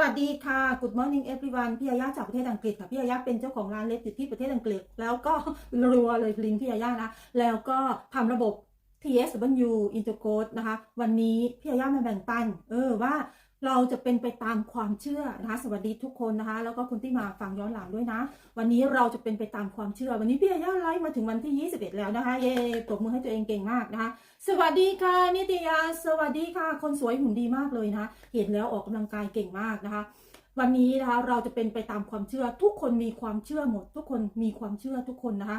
วัสดีค่ะ Good morning everyone พี่ยาย่าจากประเทศอังกฤษค่ะ พี่ยาย่าเป็นเจ้าของร้านเล็บอยู่ที่ประเทศอังกฤษ แล้วก็รัวเลยลิงพี่ยาย่านะ แล้วก็ทำระบบ TSW Intercode นะคะ วันนี้พี่ยาย่ามาแบ่งปัน เออว่า เราจะเป็นไปตามความเชื่อนะคะ สวัสดีทุกคนนะคะ แล้วก็คนที่มาฟังย้อนหลังด้วยนะ วันนี้เราจะเป็นไปตามความเชื่อ วันนี้พี่ยาย่าไลฟ์มาถึงวันที่ 21 แล้วนะคะ เย้ปรบมือให้ตัวเองเก่งมากนะคะ สวัสดีค่ะนิตยา สวัสดีค่ะ คนสวยหุ่นดีมากเลยนะคะเห็นแล้วออกกำลังกายเก่งมากนะคะวันนี้นะคะเราจะเป็นไปตามความเชื่อ ทุกคนมีความเชื่อหมด ทุกคนมีความเชื่อทุกคนนะคะ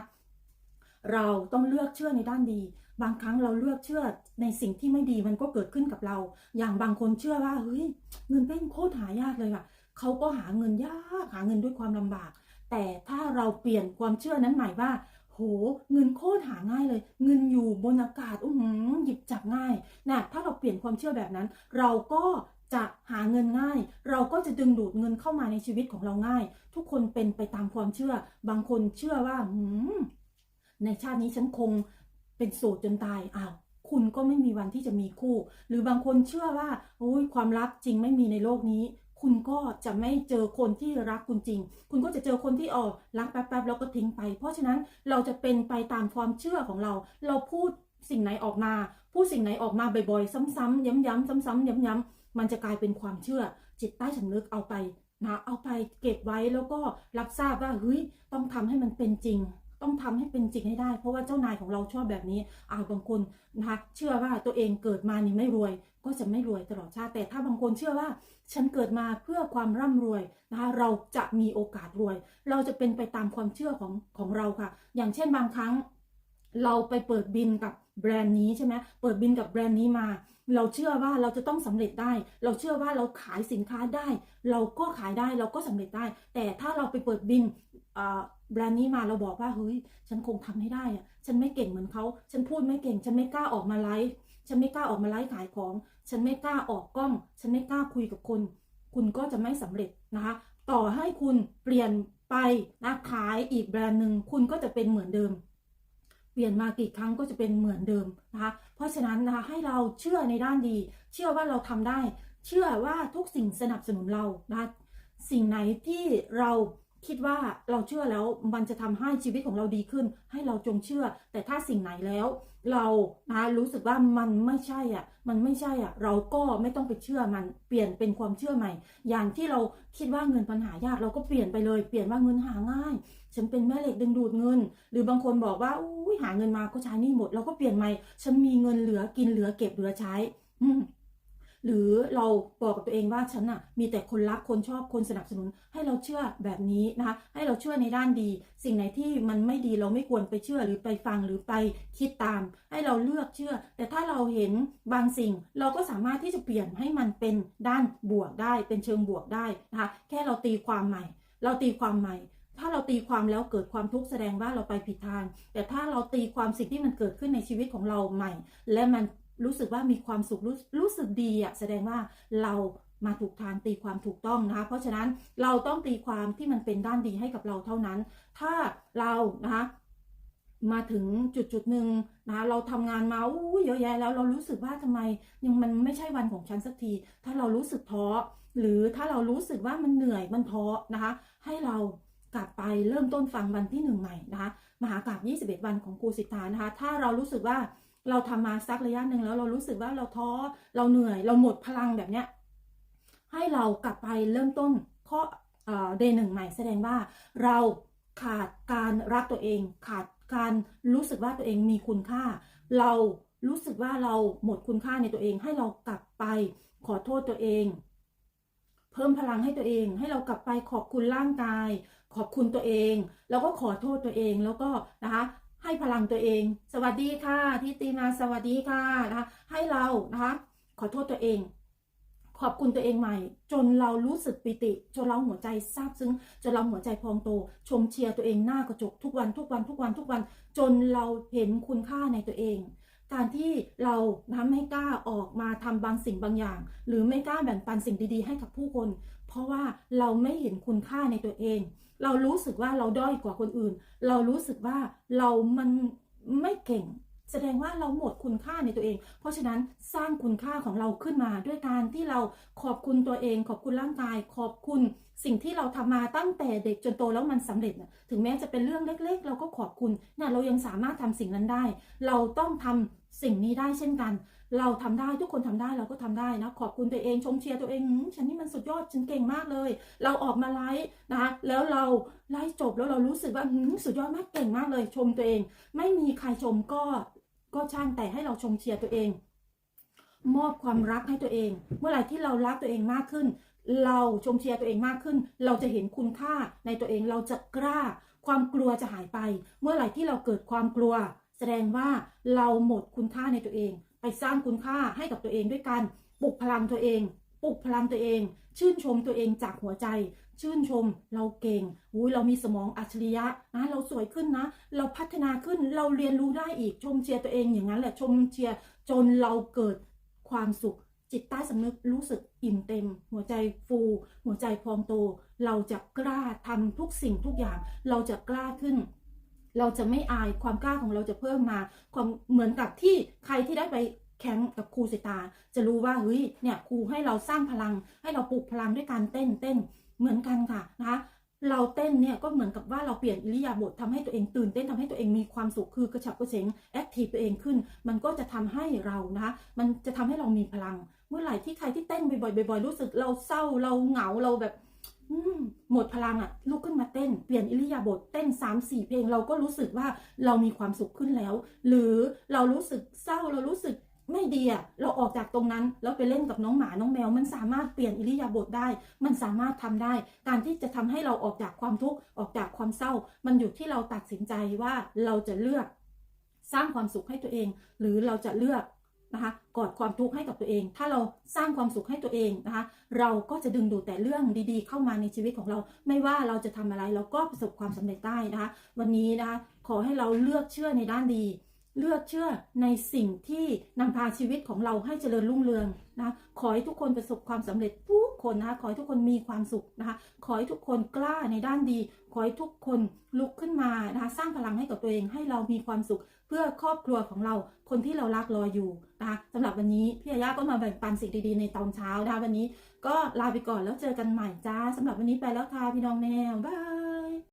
เราต้องเลือกเชื่อในด้านดี บางครั้งเราเลือกเชื่อในสิ่งที่ไม่ดีมันก็เกิดขึ้นกับเรา อย่างบางคนเชื่อว่าเฮ้ยเงินเป็นโคตรหายากเลยว่ะเขาก็หาเงินยากหาเงินด้วยความลำบาก แต่ถ้าเราเปลี่ยนความเชื่อนั้นใหม่ว่า โห เงินโคตรหาง่ายเลย เงินอยู่บนอากาศอื้อหือหยิบจับง่ายนะถ้าเราเปลี่ยนความเชื่อแบบนั้น เราก็จะหาเงินง่าย เราก็จะดึงดูดเงินเข้ามาในชีวิตของเราง่าย ทุกคนเป็นไปตามความเชื่อ บางคนเชื่อว่าในชาตินี้ฉันคง เป็นโสดจนตายอ้าวคุณก็ไม่มีวันที่จะมีคู่ หรือบางคนเชื่อว่าโอ้ยความรักจริงไม่มีในโลกนี้ คุณก็จะไม่เจอคนที่รักคุณจริง คุณก็จะเจอคนที่อ๋อรักแป๊บๆแล้วก็ทิ้งไป เพราะฉะนั้นเราจะเป็นไปตามความเชื่อของเรา เราพูดสิ่งไหนออกมา พูดสิ่งไหนออกมาบ่อยๆ ซ้ำๆย้ำๆซ้ำๆย้ำๆมันจะกลายเป็นความเชื่อ จิตใต้สำนึกเอาไปนะเอาไปเก็บไว้แล้วก็รับทราบว่าเฮ้ยต้องทำให้มันเป็นจริง ต้องทำให้เป็นจริงให้ได้ เพราะว่าเจ้านายของเราชอบแบบนี้อ่าบางคนนะคะเชื่อว่าตัวเองเกิดมานี่ไม่รวย ก็จะไม่รวยตลอดชาติแต่ถ้าบางคนเชื่อว่า ฉันเกิดมาเพื่อความร่ำรวยนะคะเราจะมีโอกาสรวย เราจะเป็นไปตามความเชื่อของของเราค่ะ อย่างเช่นบางครั้ง เราไปเปิดบินกับแบรนด์นี้ใช่ไหมเปิดบินกับแบรนด์นี้มา เราเชื่อว่าเราจะต้องสำเร็จได้ เราเชื่อว่าเราขายสินค้าได้ เราก็ขายได้เราก็สำเร็จได้ แต่ถ้าเราไปเปิดบินแบรนด์นี้มาเราบอกว่าเฮ้ยฉันคงทำไม่ได้อะฉันไม่เก่งเหมือนเขาฉันพูดไม่เก่ง ฉันไม่กล้าออกมาไลฟ์ฉันไม่กล้าออกมาไลฟ์ขายของ ฉันไม่กล้าออกกล้อง ฉันไม่กล้าคุยกับคน คุณก็จะไม่สำเร็จนะคะ ต่อให้คุณเปลี่ยนไปนะขายอีกแบรนด์หนึ่งคุณก็จะเป็นเหมือนเดิม เปลี่ยนมากี่ครั้งก็จะเป็นเหมือนเดิมนะคะ เพราะฉะนั้นนะคะให้เราเชื่อในด้านดี เชื่อว่าเราทำได้ เชื่อว่าทุกสิ่งสนับสนุนเรานะคะสิ่งไหนที่เรา คิดว่าเราเชื่อแล้วมันจะทำให้ชีวิตของเราดีขึ้น ให้เราจงเชื่อ แต่ถ้าสิ่งไหนแล้ว เรานะรู้สึกว่ามันไม่ใช่อะ มันไม่ใช่อะ เราก็ไม่ต้องไปเชื่อมันเปลี่ยนเป็นความเชื่อใหม่ อย่างที่เราคิดว่าเงินปัญหายากเราก็เปลี่ยนไปเลย เปลี่ยนว่าเงินหาง่าย ฉันเป็นแม่เหล็กดึงดูดเงิน หรือบางคนบอกว่าอุ้ยหาเงินมาก็ใช้นี่หมด เราก็เปลี่ยนใหม่ ฉันมีเงินเหลือกินเหลือเก็บเหลือใช้ อืม หรือเราบอกกับตัวเองว่าฉันน่ะมีแต่คนรักคนชอบคนสนับสนุน ให้เราเชื่อแบบนี้นะคะให้เราเชื่อในด้านดี สิ่งไหนที่มันไม่ดีเราไม่ควรไปเชื่อหรือไปฟังหรือไปคิดตาม ให้เราเลือกเชื่อ แต่ถ้าเราเห็นบางสิ่ง เราก็สามารถที่จะเปลี่ยนให้มันเป็นด้านบวกได้ เป็นเชิงบวกได้นะคะแค่เราตีความใหม่ เราตีความใหม่ถ้าเราตีความแล้วเกิดความทุกข์แสดงว่าเราไปผิดทาง แต่ถ้าเราตีความสิ่งที่มันเกิดขึ้นในชีวิตของเราใหม่ และมัน รู้สึกว่ามีความสุขรู้รู้สึกดีอะแสดงว่าเรามาถูกทางตีความถูกต้องนะคะเพราะฉะนั้นเราต้องตีความที่มันเป็นด้านดีให้กับเราเท่านั้น ถ้าเรานะคะมาถึงจุดจุดหนึ่งนะคะเราทำงานมาอู้เยอะแยะแล้วเรารู้สึกว่าทำไมยังมันไม่ใช่วันของฉันสักที ถ้าเรารู้สึกท้อหรือถ้าเรารู้สึกว่ามันเหนื่อยมันท้อนะคะ ให้เรากลับไปเริ่มต้นฟังวันที่หนึ่งใหม่นะคะมหากราบ21 วันของครูสิทธานะคะ ถ้าเรารู้สึกว่า เราทำมาสักระยะหนึ่งแล้วเรารู้สึกว่าเราท้อเราเหนื่อย เราหมดพลังแบบเนี้ยให้เรากลับไปเริ่มต้นข้อเดย์หนึ่งใหม่แสดงว่าเราขาดการรักตัวเอง ขาดการรู้สึกว่าตัวเองมีคุณค่า เรารู้สึกว่าเราหมดคุณค่าในตัวเอง ให้เรากลับไปขอโทษตัวเอง เพิ่มพลังให้ตัวเอง ให้เรากลับไปขอบคุณร่างกาย ขอบคุณตัวเอง แล้วก็ขอโทษตัวเองแล้วก็นะคะ ให้พลังตัวเอง สวัสดีค่ะทิติมาสวัสดีค่ะนะคะให้เรานะคะขอโทษตัวเอง ขอบคุณตัวเองใหม่ จนเรารู้สึกปิติ จนเราหัวใจซาบซึ้ง จนเราหัวใจพองโต ชมเชียร์ตัวเองหน้ากระจกทุกวันทุกวันทุกวันทุกวัน จนเราเห็นคุณค่าในตัวเอง การที่เราทำให้กล้าออกมาทำบางสิ่งบางอย่าง หรือไม่กล้าแบ่งปันสิ่งดีๆให้กับผู้คน เพราะว่าเราไม่เห็นคุณค่าในตัวเอง เรารู้สึกว่าเราด้อยกว่าคนอื่น เรารู้สึกว่าเรามันไม่เก่ง แสดงว่าเราหมดคุณค่าในตัวเอง เพราะฉะนั้นสร้างคุณค่าของเราขึ้นมา ด้วยการที่เราขอบคุณตัวเอง ขอบคุณร่างกาย ขอบคุณสิ่งที่เราทำมาตั้งแต่เด็กจนโตแล้วมันสำเร็จนะถึงแม้จะเป็นเรื่องเล็ก ๆ เราก็ขอบคุณเนี่ยเรายังสามารถทำสิ่งนั้นได้ เราต้องทำ สิ่งนี้ได้เช่นกัน เราทำได้ทุกคนทำได้เราก็ทำได้นะ ขอบคุณตัวเองชมเชียร์ตัวเองฉันนี่มันสุดยอดฉันเก่งมากเลย เราออกมาไลฟ์นะคะแล้วเราไลฟ์จบแล้วเรารู้สึกว่าหืมสุดยอดมากเก่งมากเลย ชมตัวเอง ไม่มีใครชมก็ก็ช่างแต่ให้เราชมเชียร์ตัวเอง มอบความรักให้ตัวเอง เมื่อไหร่ที่เรารักตัวเองมากขึ้น เราชมเชียร์ตัวเองมากขึ้น เราจะเห็นคุณค่าในตัวเองเราจะกล้า ความกลัวจะหายไป เมื่อไหร่ที่เราเกิดความกลัว แสดงว่าเราหมดคุณค่าในตัวเอง ไปสร้างคุณค่าให้กับตัวเองด้วยการปลุกพลังตัวเองปลุกพลังตัวเอง ชื่นชมตัวเองจากหัวใจ ชื่นชมเราเก่งอุ้ยเรามีสมองอัจฉริยะนะเราสวยขึ้นนะ เราพัฒนาขึ้นเราเรียนรู้ได้อีกชมเชียร์ตัวเองอย่างนั้นแหละชมเชียร์จนเราเกิดความสุข จิตใต้สำนึกรู้สึกอิ่มเต็ม หัวใจฟู หัวใจพองโต เราจะกล้าทำทุกสิ่งทุกอย่าง เราจะกล้าขึ้น เราจะไม่อายความกล้าของเราจะเพิ่มมา ความเหมือนกับที่ใครที่ได้ไปแข่งกับครูสิตา จะรู้ว่าเฮ้ยเนี่ยครูให้เราสร้างพลัง ให้เราปลุกพลังด้วยการเต้นเต้นเหมือนกันค่ะนะคะเราเต้นเนี่ยก็เหมือนกับว่าเราเปลี่ยนอิริยาบถทำให้ตัวเองตื่นเต้นทำให้ตัวเองมีความสุขคือกระฉับกระเฉงแอคทีฟตัวเองขึ้น มันก็จะทำให้เรานะคะมันจะทำให้เรามีพลัง เมื่อไหร่ที่ใครที่เต้นบ่อยๆบ่อยๆรู้สึกเราเศร้าเราเหงาเราแบบ หมดพลังอะลุกขึ้นมาเต้น เปลี่ยนอิริยาบถเต้น3ามสี่เพลงเราก็รู้สึกว่าเรามีความสุขขึ้นแล้ว หรือเรารู้สึกเศร้าเรารู้สึกไม่ดีอะเราออกจากตรงนั้นแล้วไปเล่นกับน้องหมาน้องแมว มันสามารถเปลี่ยนอิริยาบถได้ มันสามารถทำได้ การที่จะทำให้เราออกจากความทุกข์ออกจากความเศร้า มันอยู่ที่เราตัดสินใจว่าเราจะเลือกสร้างความสุขให้ตัวเอง หรือเราจะเลือก นะคะกอดความทุกข์ให้กับตัวเอง ถ้าเราสร้างความสุขให้ตัวเองนะคะ เราก็จะดึงดูดแต่เรื่องดีๆ เข้ามาในชีวิตของเรา ไม่ว่าเราจะทำอะไรเราก็ประสบความสำเร็จได้นะคะ วันนี้นะคะขอให้เราเลือกเชื่อในด้านดี เลือกเชื่อในสิ่งที่นำพาชีวิตของเราให้เจริญรุ่งเรืองนะขอให้ทุกคนประสบความสำเร็จทุกคนนะคะขอให้ทุกคนมีความสุขนะคะ ขอให้ทุกคนกล้าในด้านดี ขอให้ทุกคนลุกขึ้นมา นะคะสร้างพลังให้กับตัวเองให้เรามีความสุขเพื่อครอบครัวของเราคนที่เรารักรออยู่นะคะสำหรับวันนี้พี่อาย่าก็มาแบ่งปันสิ่งดีๆในตอนเช้านะคะวันนี้ก็ลาไปก่อนแล้วเจอกันใหม่จ้าสำหรับวันนี้ไปแล้วค่ะพี่น้องแมวบาย